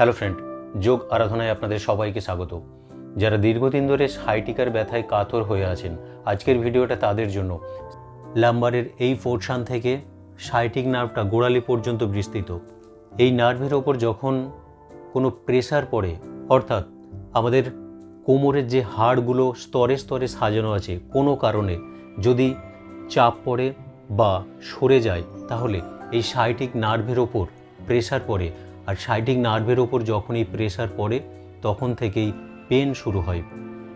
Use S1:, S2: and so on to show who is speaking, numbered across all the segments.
S1: Hello friend, যোগ আরাধনায় আপনাদের সবাইকে স্বাগত। যারা দীর্ঘদিন ধরে সাইটিকার ব্যথায় কাতর হয়ে আছেন, আজকের ভিডিওটা তাদের জন্য। লাম্বারের এই পোর্শন থেকে সাইটিক নার্ভটা গোড়ালি পর্যন্ত বিস্তৃত। এই নার্ভের ওপর যখন কোনো প্রেসার পড়ে, অর্থাৎ আমাদের কোমরের যে হাড়গুলো স্তরে স্তরে সাজানো আছে, কোনো কারণে যদি চাপ পড়ে বা সরে যায়, তাহলে এই সাইটিক নার্ভের ওপর প্রেসার পড়ে আর সাইটিক নার্ভের ওপর যখন এই প্রেসার পড়ে, তখন থেকেই পেন শুরু হয়।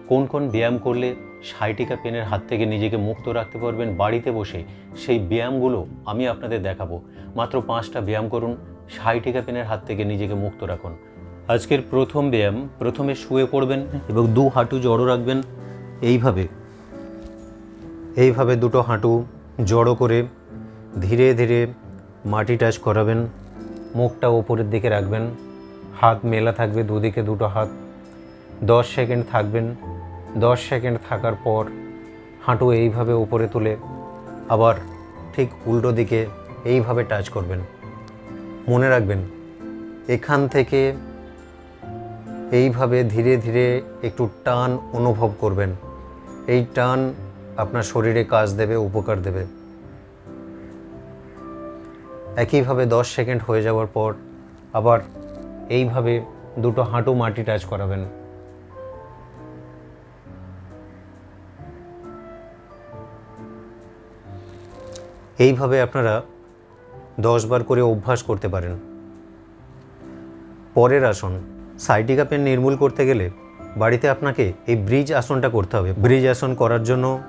S1: কোন কোন ব্যায়াম করলে সাইটিকা পেনের হাত থেকে নিজেকে মুক্ত রাখতে পারবেন বাড়িতে বসে, সেই ব্যায়ামগুলো আমি আপনাদের দেখাবো। মাত্র পাঁচটা ব্যায়াম করুন সাইটিকা পেনের হাত থেকে নিজেকে মুক্ত রাখুন। আজকের প্রথম ব্যায়াম, প্রথমে শুয়ে পড়বেন এবং দু হাঁটু জড়ো রাখবেন। এইভাবে এইভাবে দুটো হাঁটু জড়ো করে ধীরে ধীরে মাটি টাচ করাবেন। মুখটা ওপরের দিকে রাখবেন। হাত মেলা থাকবে দুদিকে দুটো হাত। দশ সেকেন্ড থাকবেন। দশ সেকেন্ড থাকার পর হাঁটু এইভাবে উপরে তুলে আবার ঠিক উল্টো দিকে এইভাবে টাচ করবেন। মনে রাখবেন, এখান থেকে এইভাবে ধীরে ধীরে একটু টান অনুভব করবেন। এই টান আপনার শরীরে কাজ দেবে, উপকার দেবে। একইভাবে দশ সেকেন্ড হয়ে যাওয়ার পর আবার এইভাবে দুটো হাঁটু মাটি টাচ করাবেন। এইভাবে আপনারা দশ বার করে অভ্যাস করতে পারেন। পরের আসন সাইটিকা পেন নির্মূল করতে গেলে বাড়িতে আপনাকে এই ব্রিজ আসনটা করতে হবে। ব্রিজ আসন করার জন্য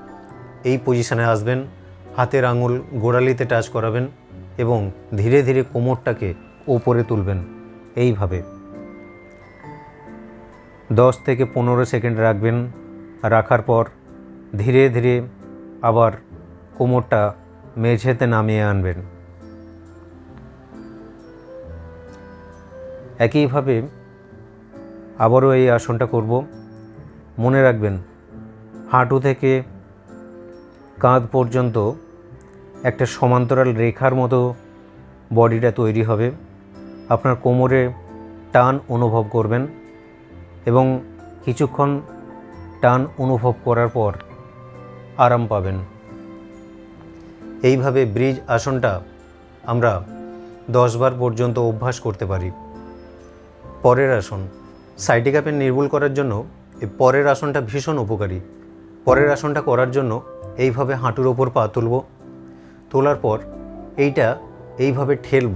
S1: এই পজিশানে আসবেন, হাতের আঙুল গোড়ালিতে টাচ করাবেন। এবং ধীরে ধীরে কোমরটাকে ওপরে তুলবেন। এইভাবে। দশ থেকে পনেরো সেকেন্ড রাখবেন। রাখার পর ধীরে ধীরে আবার কোমরটা মেঝেতে নামিয়ে আনবেন। একইভাবে আবারও এই আসনটা করব। মনে রাখবেন, হাঁটু থেকে কাঁধ পর্যন্ত একটা সমান্তরাল রেখার মতো বডিটা তৈরি হবে। আপনার কোমরে টান অনুভব করবেন এবং কিছুক্ষণ টান অনুভব করার পর আরাম পাবেন। এইভাবে ব্রিজ আসনটা আমরা দশবার পর্যন্ত অভ্যাস করতে পারি। পরের আসন সাইটিকা পেন নির্মূল করার জন্য এই পরের আসনটা ভীষণ উপকারী। পরের আসনটা করার জন্য এইভাবে হাঁটুর ওপর পা তুলব। তোলার পর এইটা এইভাবে ঠেলব।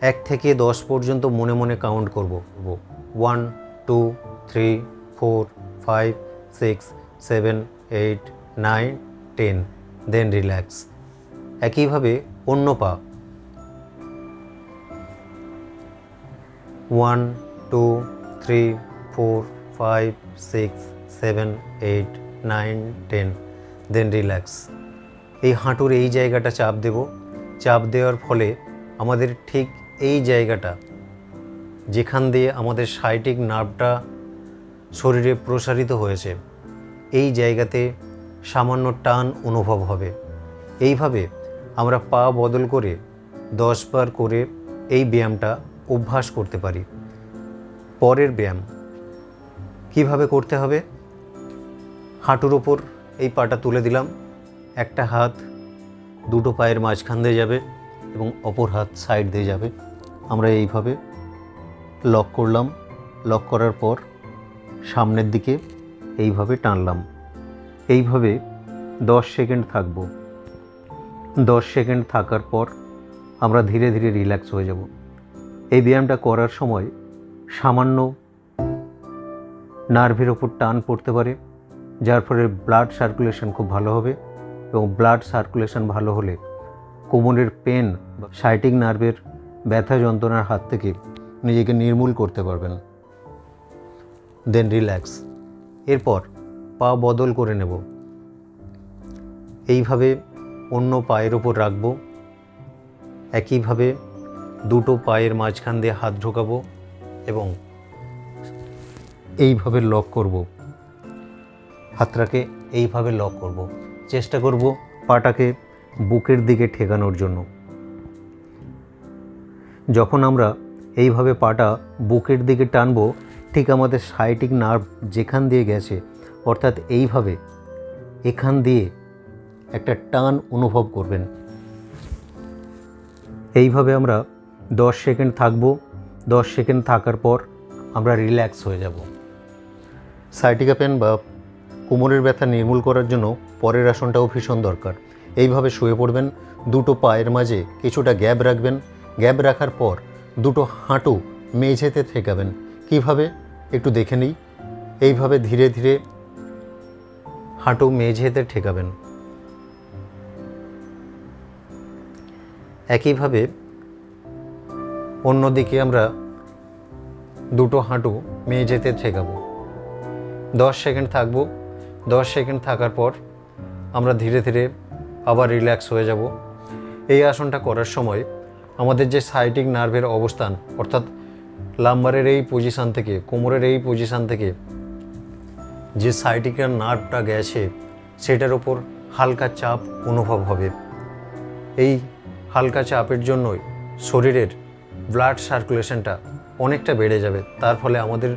S1: এক থেকে দশ পর্যন্ত মনে মনে কাউন্ট করব। One two three four five six seven eight nine ten then relax একইভাবে অন্য পা। One two three four five six seven eight nine ten then relax এই হাঁটুর এই জায়গাটা চাপ দেব। চাপ দেওয়ার ফলে আমাদের ঠিক এই জায়গাটা, যেখান দিয়ে আমাদের সাইটিক নার্ভটা শরীরে প্রসারিত হয়েছে, এই জায়গাতে সামান্য টান অনুভব হবে। এইভাবে আমরা পা বদল করে দশ বার করে এই ব্যায়ামটা অভ্যাস করতে পারি। পরের ব্যায়াম কীভাবে করতে হবে? হাঁটুর ওপর এই পাটা তুলে দিলাম। একটা হাত দুটো পায়ের মাঝখান দিয়ে যাবে এবং অপর হাত সাইড দিয়ে যাবে। আমরা এইভাবে লক করলাম। লক করার পর সামনের দিকে এইভাবে টানলাম। এইভাবে দশ সেকেন্ড থাকব। দশ সেকেন্ড থাকার পর আমরা ধীরে ধীরে রিল্যাক্স হয়ে যাব। এই ব্যায়ামটা করার সময় সামান্য নার্ভের ওপর টান পড়তে পারে, যার ফলে ব্লাড সার্কুলেশন খুব ভালো হবে। এবং ব্লাড সার্কুলেশন ভালো হলে কোমরের পেন বা সাইটিক নার্ভের ব্যথা যন্ত্রণার হাত থেকে নিজেকে নির্মূল করতে পারবেন। দেন রিল্যাক্স এরপর পা বদল করে নেব। এইভাবে অন্য পায়ের ওপর রাখব। একইভাবে দুটো পায়ের মাঝখান দিয়ে হাত ঢোকাবো এবং এইভাবে লক করব। হাতটাকে এইভাবে লক করব। চেষ্টা করব পাটাকে বুকের দিকে ঠেকানোর জন্য। যখন আমরা এইভাবে পাটা বুকের দিকে টানবো, ঠিক আমাদের সাইটিক নার্ভ যেখান দিয়ে গেছে, অর্থাৎ এইভাবে এখান দিয়ে একটা টান অনুভব করবেন। এইভাবে আমরা দশ সেকেন্ড থাকব। দশ সেকেন্ড থাকার পর আমরা রিল্যাক্স হয়ে যাব। সাইটিকা পেন বা কোমরের ব্যথা নির্মূল করার জন্য পরের আসনটাও ভীষণ দরকার। এইভাবে শুয়ে পড়বেন, দুটো পায়ের মাঝে কিছুটা গ্যাপ রাখবেন, গ্যাপ রাখার পর দুটো হাঁটু মেঝেতে ঠেকাবেন। কীভাবে? একটু দেখে নিই। এইভাবে ধীরে ধীরে হাঁটু মেঝেতে ঠেকাবেন। একইভাবে অন্যদিকে আমরা দুটো হাঁটু মেঝেতে ঠেকাবো। দশ সেকেন্ড থাকব। দশ সেকেন্ড থাকার পর আমরা ধীরে ধীরে আবার রিল্যাক্স হয়ে যাব। এই আসনটা করার সময় আমাদের যে সাইটিক নার্ভের অবস্থান, অর্থাৎ লাম্বারের এই পজিশান থেকে, কোমরের এই পজিশান থেকে যে সাইটিকের নার্ভটা গেছে, সেটার ওপর হালকা চাপ অনুভব হবে। এই হালকা চাপের জন্যই শরীরের ব্লাড সার্কুলেশনটা অনেকটা বেড়ে যাবে। তার ফলে আমাদের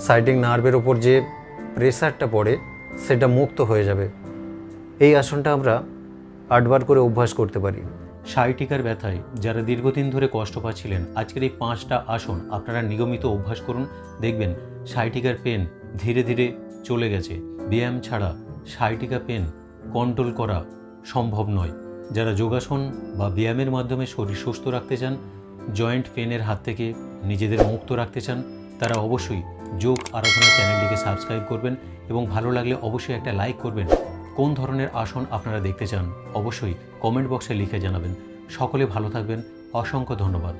S1: সাইটিং নার্ভের ওপর যে প্রেসারটা পড়ে সেটা মুক্ত হয়ে যাবে। এই আসনটা আমরা আটবার করে অভ্যাস করতে পারি।
S2: সাইটিকার ব্যথায় যারা দীর্ঘদিন ধরে কষ্ট পাচ্ছিলেন, আজকের এই পাঁচটা আসন আপনারা নিয়মিত অভ্যাস করুন। দেখবেন সাইটিকার পেন ধীরে ধীরে চলে গেছে। ব্যায়াম ছাড়া সাইটিকা পেন কন্ট্রোল করা সম্ভব নয়। যারা যোগাসন বা ব্যায়ামের মাধ্যমে শরীর সুস্থ রাখতে চান জয়েন্ট পেনের হাত থেকে নিজেদের মুক্ত রাখতে চান, তারা অবশ্যই যোগ আরাধনা চ্যানেলটিকে সাবস্ক্রাইব করবেন এবং ভালো লাগলে অবশ্যই একটা লাইক করবেন। কোন ধরনের আসন আপনারা দেখতে চান? অবশ্যই কমেন্ট বক্সে লিখে জানাবেন। সকলে ভালো থাকবেন। অসংখ্য ধন্যবাদ।